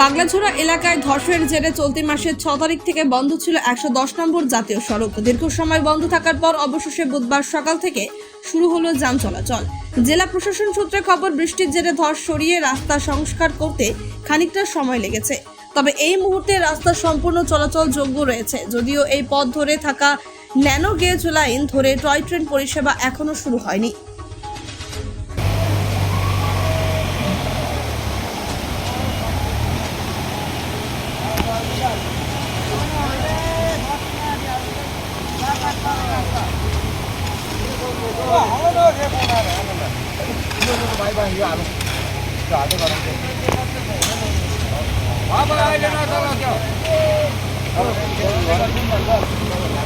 পাগলাঝোড়া এলাকায় ধসের জেরে চলতি মাসের ছ তারিখ থেকে বন্ধ ছিল একশো দশ নম্বর জাতীয় সড়ক। দীর্ঘ সময় বন্ধ থাকার পর অবশেষে বুধবার সকাল থেকে শুরু হলো যান চলাচল। জেলা প্রশাসন সূত্রে খবর, বৃষ্টির জেরে ধস সরিয়ে রাস্তা সংস্কার করতে খানিকটা সময় লেগেছে। তবে এই মুহূর্তে রাস্তা সম্পূর্ণ চলাচল যোগ্য রয়েছে। যদিও এই পথ ধরে থাকা ন্যানো গেজ লাইন ধরে টয় ট্রেন পরিষেবা এখনও শুরু হয়নি।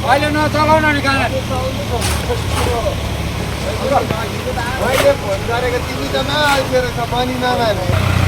अहिले नचलाउन नि गाडी मैले फोन गरेको तिमी त नआइदिएर छ बनी नमाने।